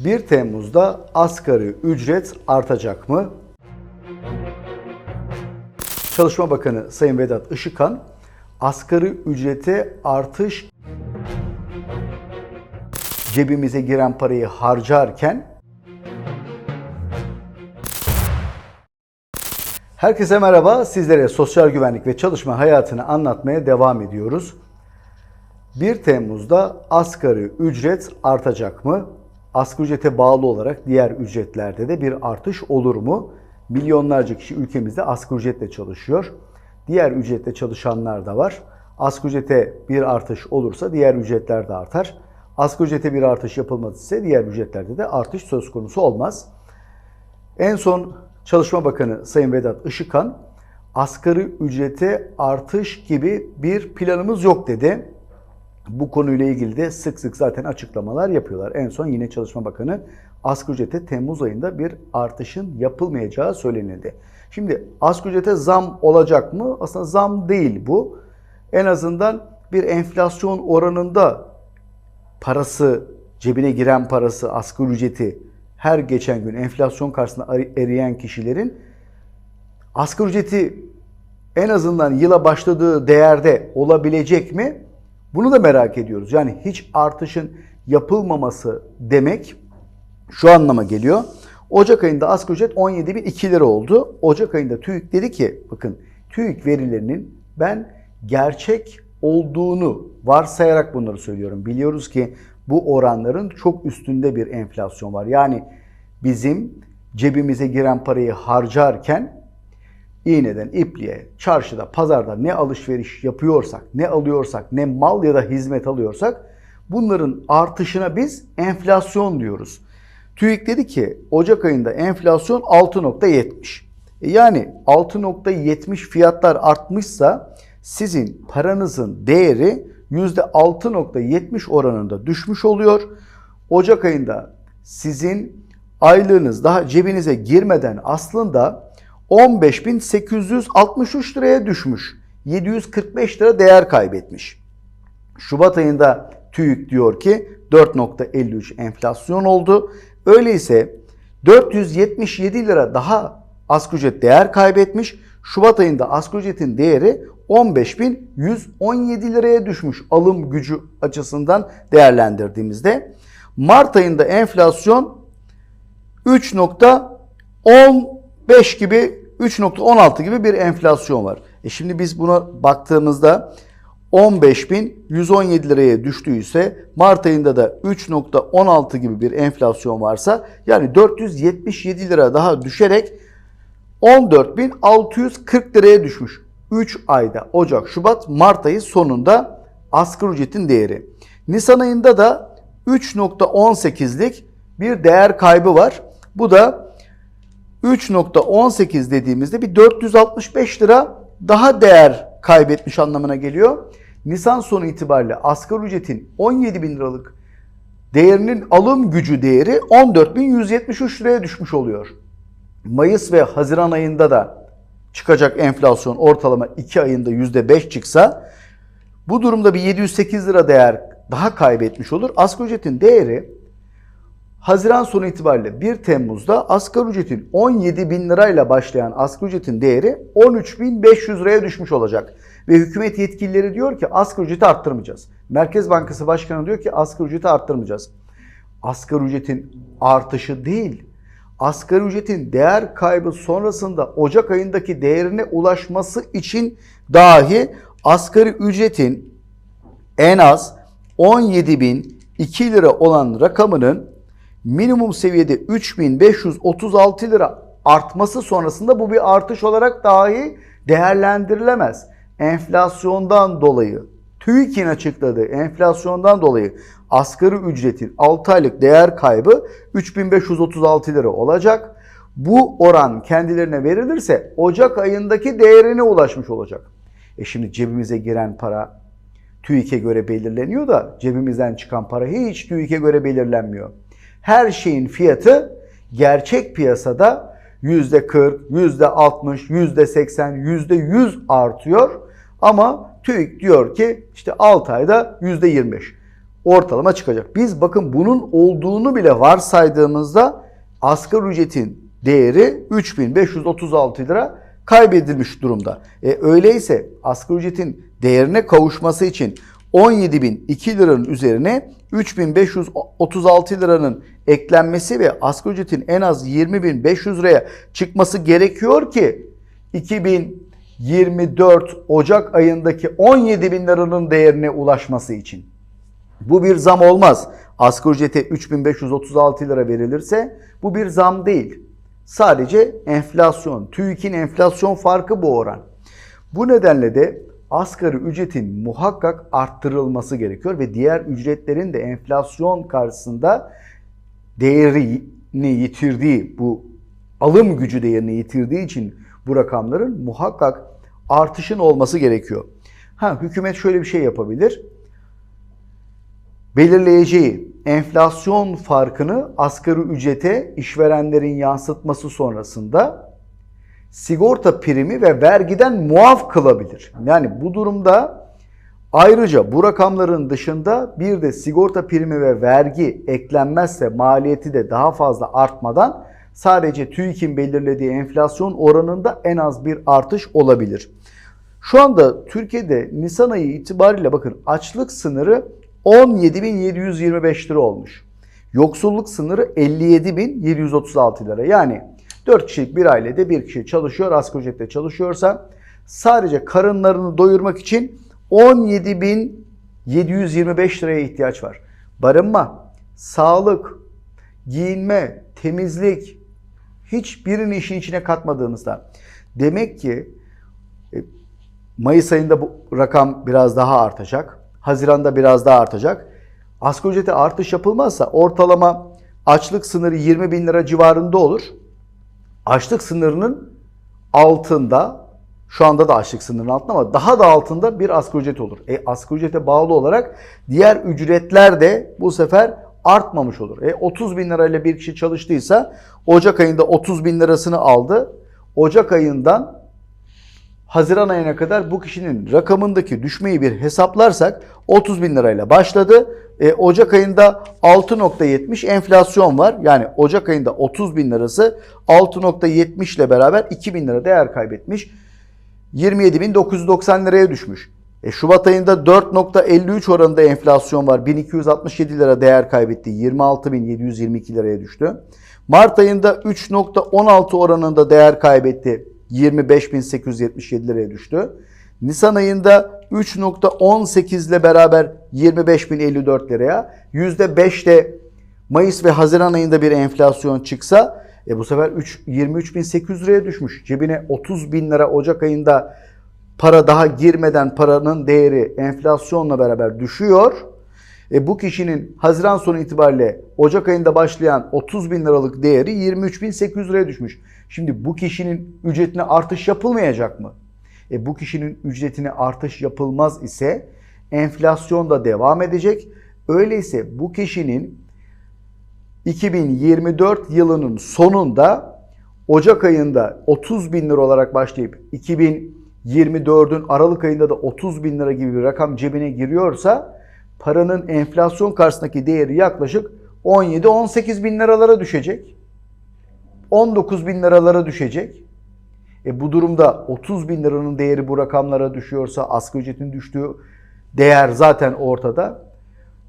1 Temmuz'da asgari ücret artacak mı? Çalışma Bakanı Sayın Vedat Işıkhan, asgari ücrete artış cebimize giren parayı harcarken Herkese merhaba. Sizlere sosyal güvenlik ve çalışma hayatını anlatmaya devam ediyoruz. 1 Temmuz'da asgari ücret artacak mı? Asgari ücrete bağlı olarak diğer ücretlerde de bir artış olur mu? Milyonlarca kişi ülkemizde asgari ücretle çalışıyor. Diğer ücretle çalışanlar da var. Asgari ücrete bir artış olursa diğer ücretler de artar. Asgari ücrete bir artış yapılmaz ise diğer ücretlerde de artış söz konusu olmaz. En son Çalışma Bakanı Sayın Vedat Işıkhan asgari ücrete artış gibi bir planımız yok dedi. Bu konuyla ilgili de sık sık zaten açıklamalar yapıyorlar. En son yine Çalışma Bakanı asgari ücrete Temmuz ayında bir artışın yapılmayacağı söylenildi. Şimdi asgari ücrete zam olacak mı? Aslında zam değil bu. En azından bir enflasyon oranında parası, cebine giren parası, asgari ücreti her geçen gün enflasyon karşısında eriyen kişilerin asgari ücreti en azından yıla başladığı değerde olabilecek mi? Bunu da merak ediyoruz. Yani hiç artışın yapılmaması demek şu anlama geliyor. Ocak ayında asgari ücret 17.002 lira oldu. Ocak ayında TÜİK dedi ki bakın TÜİK verilerinin ben gerçek olduğunu varsayarak bunları söylüyorum. Biliyoruz ki bu oranların çok üstünde bir enflasyon var. Yani bizim cebimize giren parayı harcarken iğneden ipliğe, çarşıda, pazarda ne alışveriş yapıyorsak, ne alıyorsak, ne mal ya da hizmet alıyorsak bunların artışına biz enflasyon diyoruz. TÜİK dedi ki Ocak ayında enflasyon 6.70. E yani 6.70 fiyatlar artmışsa sizin paranızın değeri %6.70 oranında düşmüş oluyor. Ocak ayında sizin aylığınız daha cebinize girmeden aslında 15.863 liraya düşmüş. 745 lira değer kaybetmiş. Şubat ayında TÜİK diyor ki 4.53 enflasyon oldu. Öyleyse 477 lira daha asgari ücret değer kaybetmiş. Şubat ayında asgari ücretin değeri 15.117 liraya düşmüş alım gücü açısından değerlendirdiğimizde. Mart ayında enflasyon 3.15 gibi 3.16 gibi bir enflasyon var. E şimdi biz buna baktığımızda 15.117 liraya düştüyse Mart ayında da 3.16 gibi bir enflasyon varsa yani 477 lira daha düşerek 14.640 liraya düşmüş. 3 ayda Ocak, Şubat, Mart ayı sonunda asgari ücretin değeri. Nisan ayında da 3.18'lik bir değer kaybı var. Bu da 3.18 dediğimizde bir 465 lira daha değer kaybetmiş anlamına geliyor. Nisan sonu itibariyle asgari ücretin 17 bin liralık değerinin alım gücü değeri 14.173 liraya düşmüş oluyor. Mayıs ve Haziran ayında da çıkacak enflasyon ortalama 2 ayında %5 çıksa bu durumda bir 708 lira değer daha kaybetmiş olur. Asgari ücretin değeri Haziran sonu itibariyle 1 Temmuz'da asgari ücretin 17 bin lirayla başlayan asgari ücretin değeri 13.500 liraya düşmüş olacak. Ve hükümet yetkilileri diyor ki asgari ücreti arttırmayacağız. Merkez Bankası Başkanı diyor ki asgari ücreti arttırmayacağız. Asgari ücretin artışı değil, asgari ücretin değer kaybı sonrasında Ocak ayındaki değerine ulaşması için dahi asgari ücretin en az 17.002 lira olan rakamının minimum seviyede 3536 lira artması sonrasında bu bir artış olarak dahi değerlendirilemez. Enflasyondan dolayı TÜİK'in açıkladığı enflasyondan dolayı asgari ücretin 6 aylık değer kaybı 3536 lira olacak. Bu oran kendilerine verilirse Ocak ayındaki değerine ulaşmış olacak. E şimdi cebimize giren para TÜİK'e göre belirleniyor da cebimizden çıkan para hiç TÜİK'e göre belirlenmiyor. Her şeyin fiyatı gerçek piyasada %40, %60, %80, %100 artıyor. Ama TÜİK diyor ki işte 6 ayda %25. ortalama çıkacak. Biz bakın bunun olduğunu bile varsaydığımızda asgari ücretin değeri 3536 lira kaybedilmiş durumda. E, öyleyse asgari ücretin değerine kavuşması için 17.002 liranın üzerine 3536 liranın eklenmesi ve asgari ücretin en az 20.500 liraya çıkması gerekiyor ki 2024 Ocak ayındaki 17.000 liranın değerine ulaşması için. Bu bir zam olmaz. Asgari ücrete 3536 lira verilirse bu bir zam değil. Sadece enflasyon, TÜİK'in enflasyon farkı bu oran. Bu nedenle de asgari ücretin muhakkak arttırılması gerekiyor ve diğer ücretlerin de enflasyon karşısında değerini yitirdiği, bu alım gücü değerini yitirdiği için bu rakamların muhakkak artışın olması gerekiyor. Ha hükümet şöyle bir şey yapabilir belirleyeceği enflasyon farkını asgari ücrete işverenlerin yansıtması sonrasında sigorta primi ve vergiden muaf kılabilir. Yani bu durumda ayrıca bu rakamların dışında bir de sigorta primi ve vergi eklenmezse maliyeti de daha fazla artmadan sadece TÜİK'in belirlediği enflasyon oranında en az bir artış olabilir. Şu anda Türkiye'de Nisan ayı itibariyle bakın açlık sınırı 17.725 lira olmuş. Yoksulluk sınırı 57.736 lira. Yani 4 kişilik bir ailede bir kişi çalışıyor, asgari ücretle çalışıyorsa sadece karınlarını doyurmak için 17.725 liraya ihtiyaç var. Barınma, sağlık, giyinme, temizlik hiçbirini işin içine katmadığınızda demek ki e, Mayıs ayında bu rakam biraz daha artacak. Haziran'da biraz daha artacak. Asgari ücrete artış yapılmazsa ortalama açlık sınırı 20 bin lira civarında olur. Açlık sınırının altında şu anda da açlık sınırının altında ama daha da altında bir asgari ücret olur. E asgari ücrete bağlı olarak diğer ücretler de bu sefer artmamış olur. E 30 bin lirayla bir kişi çalıştıysa Ocak ayında 30 bin lirasını aldı. Ocak ayından Haziran ayına kadar bu kişinin rakamındaki düşmeyi bir hesaplarsak 30 bin lirayla başladı. E, Ocak ayında 6.70 enflasyon var. Yani Ocak ayında 30 bin lirası 6.70 ile beraber 2 bin lira değer kaybetmiş. 27.990 liraya düşmüş. E, Şubat ayında 4.53 oranında enflasyon var. 1267 lira değer kaybetti. 26.722 liraya düştü. Mart ayında 3.16 oranında değer kaybetti. 25.877 liraya düştü. Nisan ayında 3.18 ile beraber 25.054 liraya. %5 de Mayıs ve Haziran ayında bir enflasyon çıksa e bu sefer 3, 23.800 liraya düşmüş. Cebine 30 bin lira Ocak ayında para daha girmeden paranın değeri enflasyonla beraber düşüyor. E bu kişinin Haziran sonu itibariyle Ocak ayında başlayan 30 bin liralık değeri 23.800 liraya düşmüş. Şimdi bu kişinin ücretine artış yapılmayacak mı? E bu kişinin ücretine artış yapılmaz ise enflasyon da devam edecek. Öyleyse bu kişinin 2024 yılının sonunda Ocak ayında 30 bin lira olarak başlayıp 2024'ün Aralık ayında da 30 bin lira gibi bir rakam cebine giriyorsa paranın enflasyon karşısındaki değeri yaklaşık 17-18 bin liralara düşecek. 19 bin liralara düşecek. E bu durumda 30 bin liranın değeri bu rakamlara düşüyorsa asgari ücretin düştüğü değer zaten ortada.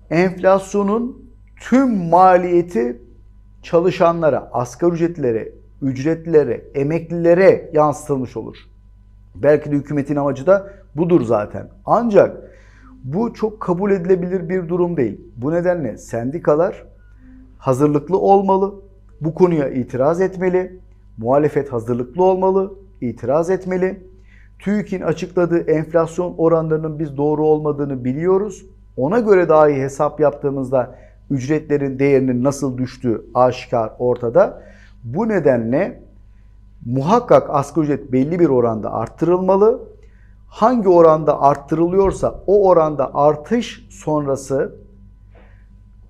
Enflasyonun tüm maliyeti çalışanlara, asgari ücretlere, ücretlilere, emeklilere yansıtılmış olur. Belki de hükümetin amacı da budur zaten. Ancak bu çok kabul edilebilir bir durum değil. Bu nedenle sendikalar hazırlıklı olmalı. Bu konuya itiraz etmeli. Muhalefet hazırlıklı olmalı, itiraz etmeli. TÜİK'in açıkladığı enflasyon oranlarının biz doğru olmadığını biliyoruz. Ona göre dahi hesap yaptığımızda ücretlerin değerinin nasıl düştüğü aşikar ortada. Bu nedenle muhakkak asgari ücret belli bir oranda arttırılmalı. Hangi oranda arttırılıyorsa o oranda artış sonrası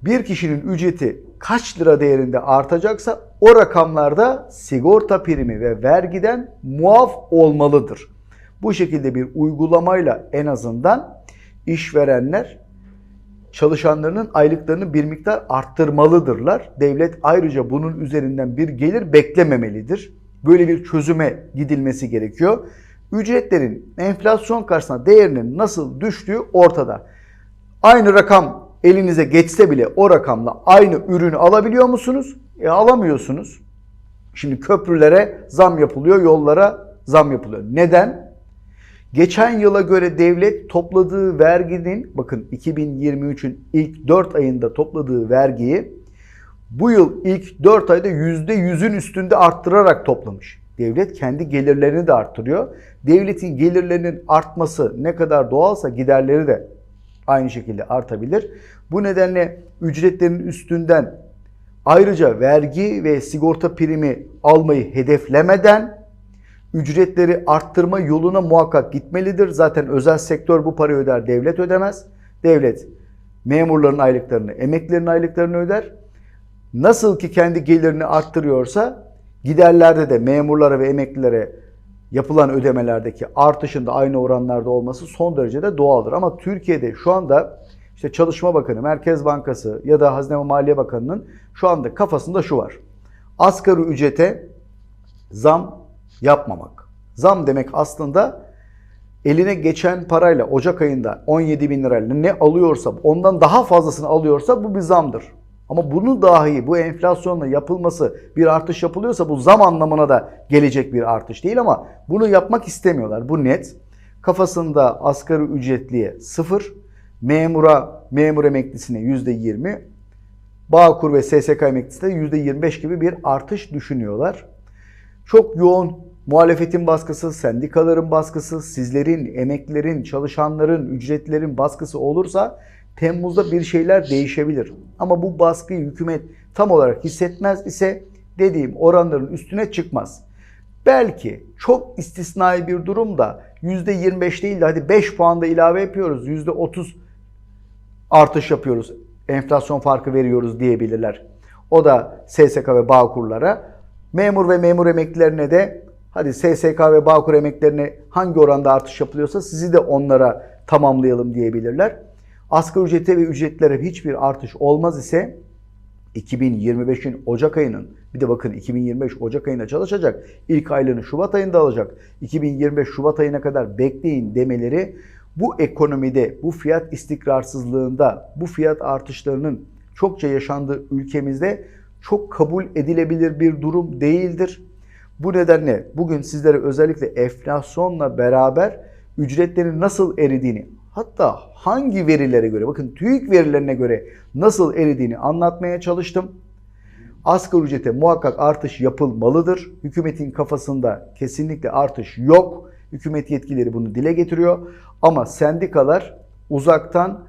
bir kişinin ücreti kaç lira değerinde artacaksa o rakamlarda sigorta primi ve vergiden muaf olmalıdır. Bu şekilde bir uygulamayla en azından işverenler çalışanlarının aylıklarını bir miktar arttırmalıdırlar. Devlet ayrıca bunun üzerinden bir gelir beklememelidir. Böyle bir çözüme gidilmesi gerekiyor. Ücretlerin enflasyon karşısında değerinin nasıl düştüğü ortada. Aynı rakam elinize geçse bile o rakamla aynı ürünü alabiliyor musunuz? E alamıyorsunuz. Şimdi köprülere zam yapılıyor, yollara zam yapılıyor. Neden? Geçen yıla göre devlet topladığı verginin, bakın 2023'ün ilk 4 ayında topladığı vergiyi bu yıl ilk 4 ayda %100'ün üstünde arttırarak toplamış. Devlet kendi gelirlerini de arttırıyor. Devletin gelirlerinin artması ne kadar doğalsa giderleri de aynı şekilde artabilir. Bu nedenle ücretlerin üstünden ayrıca vergi ve sigorta primi almayı hedeflemeden ücretleri arttırma yoluna muhakkak gitmelidir. Zaten özel sektör bu parayı öder, devlet ödemez. Devlet memurların aylıklarını, emeklilerin aylıklarını öder. Nasıl ki kendi gelirini arttırıyorsa giderlerde de memurlara ve emeklilere yapılan ödemelerdeki artışın da aynı oranlarda olması son derece de doğaldır. Ama Türkiye'de şu anda işte Çalışma Bakanı, Merkez Bankası ya da Hazine ve Maliye Bakanı'nın şu anda kafasında şu var. Asgari ücrete zam yapmamak. Zam demek aslında eline geçen parayla Ocak ayında 17 bin lirayla ne alıyorsa ondan daha fazlasını alıyorsa bu bir zamdır. Ama bunu dahi bu enflasyonla yapılması bir artış yapılıyorsa bu zam anlamına da gelecek bir artış değil ama bunu yapmak istemiyorlar. Bu net. Kafasında asgari ücretliye sıfır, memura, memur emeklisine yüzde yirmi, Bağkur ve SSK emeklisine yüzde yirmi beş gibi bir artış düşünüyorlar. Çok yoğun muhalefetin baskısı, sendikaların baskısı, sizlerin, emeklilerin, çalışanların, ücretlerin baskısı olursa Temmuz'da bir şeyler değişebilir. Ama bu baskıyı hükümet tam olarak hissetmez ise dediğim oranların üstüne çıkmaz. Belki çok istisnai bir durumda %25 değil de hadi 5 puan da ilave yapıyoruz. %30 artış yapıyoruz. Enflasyon farkı veriyoruz diyebilirler. O da SSK ve Bağkurlara. Memur ve memur emeklilerine de hadi SSK ve Bağkur emeklilerine hangi oranda artış yapılıyorsa sizi de onlara tamamlayalım diyebilirler. Asgari ücrete ve ücretlere hiçbir artış olmaz ise 2025'in Ocak ayının bir de bakın 2025 Ocak ayında çalışacak. İlk aylığını Şubat ayında alacak. 2025 Şubat ayına kadar bekleyin demeleri bu ekonomide, bu fiyat istikrarsızlığında, bu fiyat artışlarının çokça yaşandığı ülkemizde çok kabul edilebilir bir durum değildir. Bu nedenle bugün sizlere özellikle enflasyonla beraber ücretlerin nasıl eridiğini hatta hangi verilere göre bakın TÜİK verilerine göre nasıl eridiğini anlatmaya çalıştım. Asgari ücrete muhakkak artış yapılmalıdır. Hükümetin kafasında kesinlikle artış yok. Hükümet yetkileri bunu dile getiriyor. Ama sendikalar uzaktan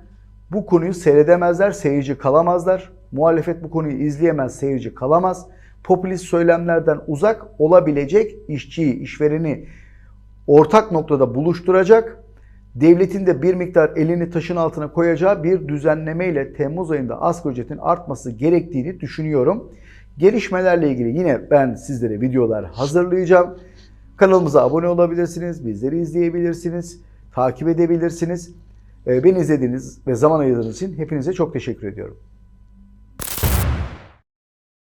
bu konuyu seyredemezler, seyirci kalamazlar. Muhalefet bu konuyu izleyemez, seyirci kalamaz. Popülist söylemlerden uzak olabilecek işçiyi, işvereni ortak noktada buluşturacak devletin de bir miktar elini taşın altına koyacağı bir düzenlemeyle Temmuz ayında asgari ücretin artması gerektiğini düşünüyorum. Gelişmelerle ilgili yine ben sizlere videolar hazırlayacağım. Kanalımıza abone olabilirsiniz, bizleri izleyebilirsiniz, takip edebilirsiniz. Beni izlediğiniz ve zaman ayırdığınız için hepinize çok teşekkür ediyorum.